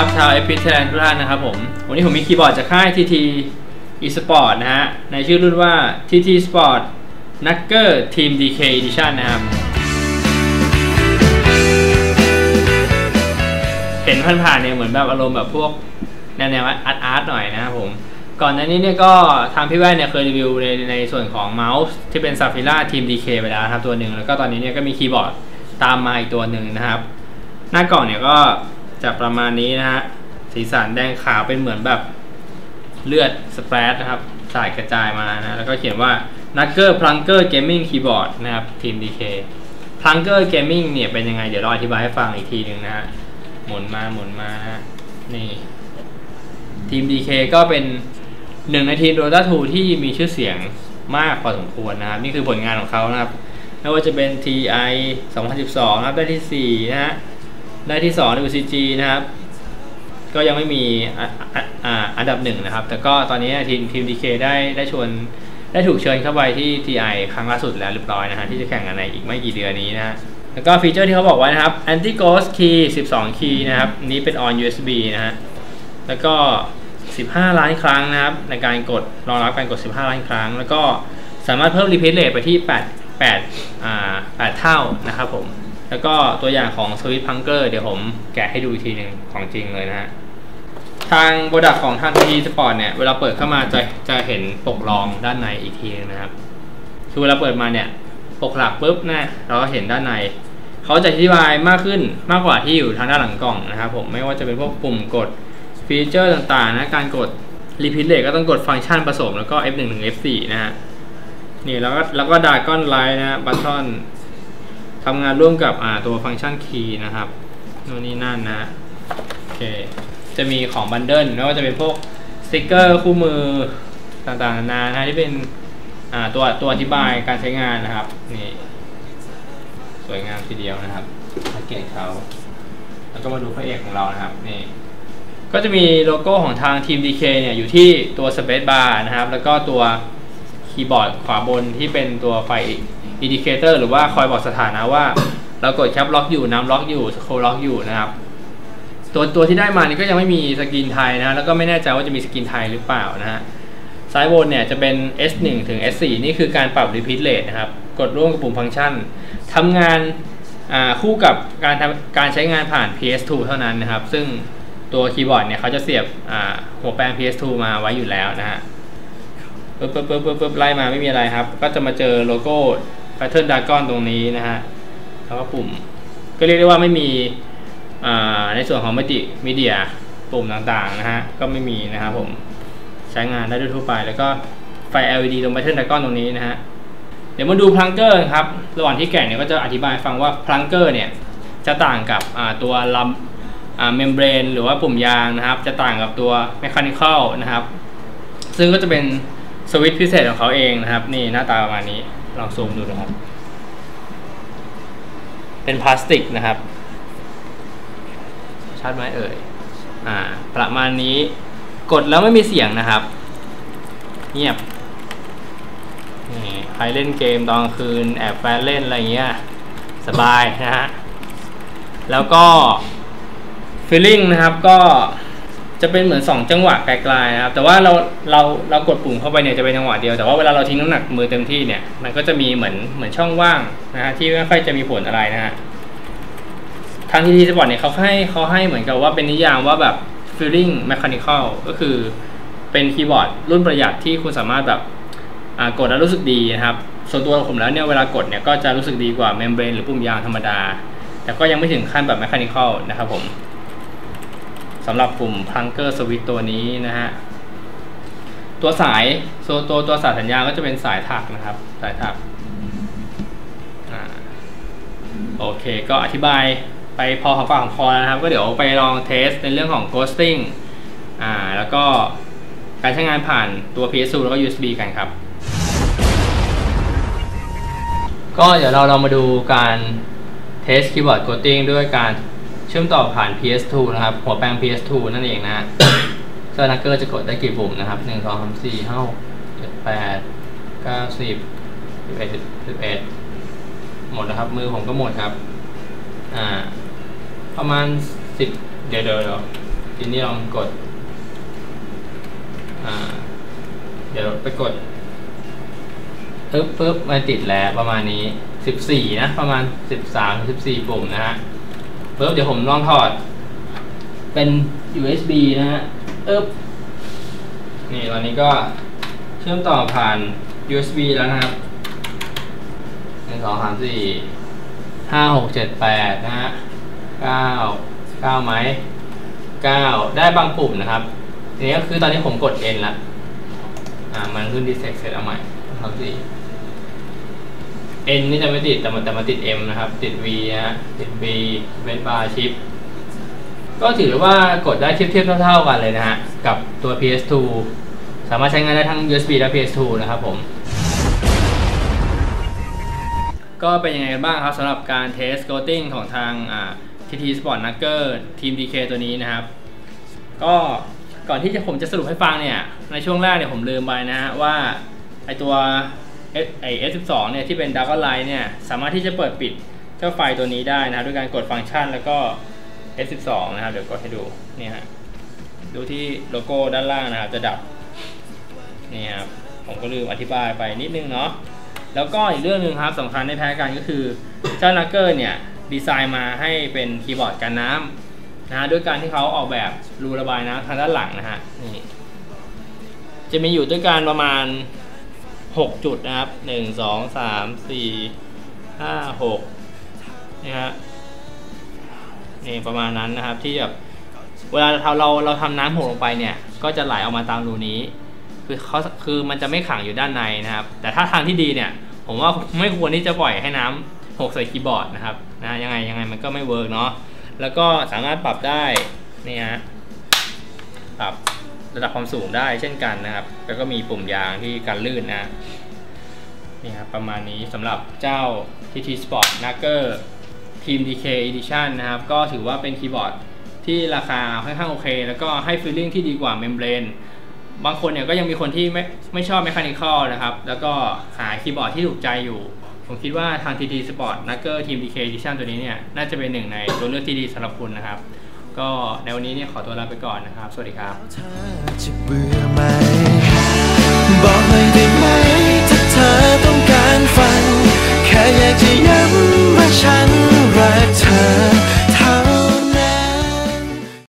ครับชาวเอพิเทนทุกท่านนะครับผม วันนี้ผมมีคีย์บอร์ดจากค่าย TT eSport นะฮะ ในชื่อรุ่นว่า TT Sport n u c k e r Team DK Edition นะครับ เห็นผ่านๆเนี่ยเหมือนแบบอารมณ์แบบพวกแนวๆอาร์ตอาร์ตหน่อยนะครับผม ก่อนหน้านี้เนี่ยก็ทางพี่แว่นเนี่ยเคยรีวิวในในส่วนของเมาส์ที่เป็น Safira Team DK ไปแล้วครับตัวหนึ่ง แล้วก็ตอนนี้เนี่ยก็มีคีย์บอร์ดตามมาอีกตัวหนึ่งนะครับ หน้ากล่องเนี่ยก็ จะประมาณนี้นะฮะสีสันแดงขาวเป็นเหมือนแบบเลือดสเปรดนะครับสายกระจายมานะ แล้วก็เขียนว่า n u c k e r Plunker Gaming Keyboard นะครับ Team DK Plunker Gaming เนี่ยเป็นยังไง เดี๋ยวเราอธิบายให้ฟังอีกทีหนึ่งนะฮะหมุนมาหมุนมานะฮะนี่ทีม DK ก็เป็นหนึ่งในทีม Dota 2ที่มีชื่อเสียงมากพอสมควรนะครับ นี่คือผลงานของเขานะครับไม่ว่าจะเป็น TI 2012 นะครับได้ที่ 4 นะฮะ ได้ที่2ใน UCG นะครับ ก็ยังไม่มีอันดับหนึ่งนะครับ แต่ก็ตอนนี้ทีมทีม DK ได้ได้ชวนได้ถูกเชิญเข้าไปที่ TI ครั้งล่าสุดแล้วเรียบร้อยนะฮะที่จะแข่งกันในอีกไม่กี่เดือนนี้นะฮะแล้วก็ฟีเจอร์ที่เขาบอกไว้นะครับ anti ghost key 12 key นะครับนนี้เป็น on USB นะฮะแล้วก็ 15 ล้านครั้งนะครับ ในการกดรองรับการกด 15 ล้านครั้ง แล้วก็สามารถเพิ่ม repeat rate ไปที่ 8 8 อ่า 8 เท่านะครับผม แล้วก็ตัวอย่างของ Swift Punker เดี๋ยวผมแกะให้ดูอีกทีหนึ่งของจริงเลยนะฮะทางโปรดักของทางทีสปอร์ตเนี่ยเวลาเปิดเข้ามาจะจะเห็นปกรองด้านในอีกทีนึงนะครับคือเวลาเปิดมาเนี่ยปกหลักปุ๊บนะเราก็เห็นด้านในเขาจะอธิบายมากขึ้นมากกว่าที่อยู่ทางด้านหลังกล่องนะครับผมไม่ว่าจะเป็นพวกปุ่มกดฟีเจอร์ต่างๆนะการกด repeat rate ก็ต้องกดฟังก์ชันผสมแล้วก็ F1 ถึง F4 นะฮะนี่แล้วก็แล้วก็ดากอนไลน์นะบัตทอน ทำงานร่วมกับอ่าตัวฟังก์ชันคีย์นะครับโน่นนี่นั่นนะโอเคจะมีของบันเดิลไม่ว่าจะเป็นพวกสติกเกอร์คู่มือต่างๆนานานะที่เป็นอ่าตัวตัวอธิบายการใช้งานนะครับนี่สวยงามทีเดียวนะครับแพ็กเกจเขาแล้วก็มาดูพระเอกของเรานะครับนี่ก็จะมีโลโก้ของทางทีม DK เนี่ยอยู่ที่ตัว Space Bar นะครับ แล้วก็ตัวคีย์บอร์ดขวาบนที่เป็นตัวไฟ อินดิเคเตอร์หรือว่าคอยบอกสถานะว่า เรากดแคปล็อกอยู่น้ำล็อกอยู่สโคล็อกอยู่นะครับตัวตัวที่ได้มานี่ก็ยังไม่มีสกินไทยนะแล้วก็ไม่แน่ใจว่าจะมีสกินไทยหรือเปล่านะฮะซ้ายบนเนี่ยจะเป็น S1 ถึง S4 นี่คือการปรับ repeat rate นะครับ กดร่วมกับปุ่มฟังก์ชันทำงานคู่กับการทำการใช้งานผ่าน PS2 เท่านั้นนะครับ ซึ่งตัวคีย์บอร์ดเนี่ยเขาจะเสียบหัวแปลง PS2 มาไว้อยู่แล้วนะฮะปึ๊บปึ๊บปึ๊บปึ๊บไล่มาไม่มีอะไรครับ ก็จะมาเจอโลโก้ Pattern Dragon ตรงนี้นะฮะแล้วก็ปุ่ม ก็เรียกได้ว่าไม่มีในส่วนของมัลติมีเดียปุ่มต่างๆนะฮะก็ไม่มีนะครับผมใช้งานได้ด้วยทั่วไป แล้วก็ไฟ LED ตรง Pattern Dragon ตรงนี้นะฮะเดี๋ยวมาดูพลังเกอร์ครับระหว่างที่แกะเนี่ยก็จะอธิบายฟังว่าพลังเกอร์เนี่ยจะต่างกับตัวลำเมมเบรนหรือว่าปุ่มยางนะครับ จะต่างกับตัว Mechanical นะครับ ซึ่งก็จะเป็นสวิตช์พิเศษของเขาเองนะครับ นี่หน้าตาประมาณนี้ ลองซูมดูนะครับ เป็นพลาสติกนะครับ ชัดไหมเอ่ย อ่า ประมาณนี้ กดแล้วไม่มีเสียงนะครับ เงียบ นี่ใครเล่นเกมตอนคืน แอบแฟนเล่นอะไรเงี้ย สบายนะฮะ แล้วก็ฟีลลิ่งนะครับก็ จะเป็นเหมือน 2 จังหวะไกลๆนะครับ แต่ว่าเราเราเรากดปุ่มเข้าไปเนี่ยจะเป็นจังหวะเดียว แต่ว่าเวลาเราทิ้งน้ำหนักมือเต็มที่เนี่ย มันก็จะมีเหมือนเหมือนช่องว่างนะฮะที่ไม่ค่อยจะมีผลอะไรนะฮะ ทางทีทีสปอร์ตเนี่ยเขาให้เขาให้เหมือนกับว่าเป็นนิยามว่าแบบ feeling mechanical ก็คือเป็นคีย์บอร์ดรุ่นประหยัดที่คุณสามารถแบบกดแล้วรู้สึกดีนะครับ ส่วนตัวผมแล้วเนี่ยเวลากดเนี่ยก็จะรู้สึกดีกว่าเมมเบรนหรือปุ่มยางธรรมดา แต่ก็ยังไม่ถึงขั้นแบบ mechanical นะครับผม สำหรับปุ่ม plunker switch ตัวนี้นะฮะตัวสายตัวตัวตัวสายสัญญาณก็จะเป็นสายถักนะครับ สายถักอโอเค ก็อธิบายไปพอของปากของคอแล้วนะครับ ก็เดี๋ยวไปลองเทสในเรื่องของ ghosting อ่า แล้วก็การใช้งานผ่านตัว PS2 แล้วก็ USB กันครับ ก็เดี๋ยวเราเรามาดูการเทสคีย์บอร์ด ghosting ด้วยการ เชื่อมต่อผ่าน PS2 นะครับ หัวแปลง PS2 นั่นเองนะฮะเซอร์นักเกอร์จะกดได้กี่ปุ่มนะครับหนึ่งสองสามสี่ห้าเจ็ดแปดเก้าสิบสิบเอ็ดสิบเอ็ดหมดแล้วครับ มือผมก็หมดครับ อ่า ประมาณสิบเดี๋ยวเดี๋ยวทีนี้ลองกด อ่า เดี๋ยวไปกดปึ๊บปึ๊บมันติดแล้วประมาณนี้สิบสี่นะ ประมาณสิบสามสิบสี่ปุ่มนะฮะ ปึ๊บเดี๋ยวผมลองถอด เป็น USB นะฮะปึ๊บนี่ตอนนี้ก็เชื่อมต่อผ่าน USB แล้วนะครับหนึ่งสองสามสี่ห้าหกเจ็ดแปดนะฮะเก้าเก้าไหมเก้าได้บางปุ่มนะครับทีนี้ก็คือตอนนี้ผมกด N ละอ่ามันขึ้น detect เสร็จเอาใหม่สามสี่ N นี่จะไม่ติดแต่มันแต่มันติด M นะครับ ติด V นะฮะติด B เวนบาร์ชิปก็ถือว่ากดได้เทียบเทียบเท่าๆกันเลยนะฮะ กับตัว PS2 สามารถใช้งานได้ทั้ง USB และ PS2 นะครับผม ก็เป็นยังไงกันบ้างครับสำหรับการเทสโกตติ้งของทางอ่า TT Sport n u g g e r ทีม DK ตัวนี้นะครับ ก็ก่อนที่จะผมจะสรุปให้ฟังเนี่ย ในช่วงแรกเนี่ยผมลืมไปนะฮะว่าไอตัว S ไอ S12 เนี่ยที่เป็น Dark Light เนี่ยสามารถที่จะเปิดปิดเจ้าไฟตัวนี้ได้นะครับด้วยการกดฟังก์ชันแล้วก็ S12 นะครับเดี๋ยวกดให้ดูนี่ฮะดูที่โลโก้ด้านล่างนะครับจะดับนี่ครับผมก็ลืมอธิบายไปนิดนึงเนาะแล้วก็อีกเรื่องหนึ่งครับสำคัญในแพ้กันก็คือเจ้านักเกอร์เนี่ยดีไซน์มาให้เป็นคีย์บอร์ดกันน้ำนะฮะด้วยการที่เขาออกแบบรูระบายน้ำทางด้านหลังนะฮะนี่จะมีอยู่ด้วยกันประมาณ 6 จุดนะครับ 1 2 3 4 5 6นี่ฮะนี่ประมาณนั้นนะครับที่แบบเวลาเราเราเราทำน้ำหกลงไปเนี่ย ก็จะไหลออกมาตามรูนี้ คือเขาคือมันจะไม่ขังอยู่ด้านในนะครับ แต่ถ้าทางที่ดีเนี่ย ผมว่าไม่ควรที่จะปล่อยให้น้ำหกใส่คีย์บอร์ดนะครับนะยังไงยังไงมันก็ไม่เวิร์กเนาะแล้วก็สามารถปรับได้นี่ฮะปรับ ระดับความสูงได้เช่นกันนะครับ แล้วก็มีปุ่มยางที่กันลื่นนะนี่ครับประมาณนี้สำหรับเจ้า TT Sport n u g g e r ทีม DK Edition นะครับ ก็ถือว่าเป็นคีย์บอร์ดที่ราคาค่อนข้างโอเค แล้วก็ให้ฟีลลิ่งที่ดีกว่า Membrane บางคนเนี่ยก็ยังมีคนที่ไม่ไม่ชอบ Mechanical นะครับ แล้วก็หาคีย์บอร์ดที่ถูกใจอยู่ ผมคิดว่าทาง TT Sport n u g g e r ทีม DK Edition ตัวนี้เนี่ย น่าจะเป็นหนึ่งในตัวเลือกที่ดีสำหรับคุณนะครับ ก็ในวันนี้เนี่ยขอตัวลาไปก่อนนะครับ สวัสดีครับจะเบื่อไหมบอกหน่อยได้ไหมถ้าเธอต้องการฟังแค่อยากจะ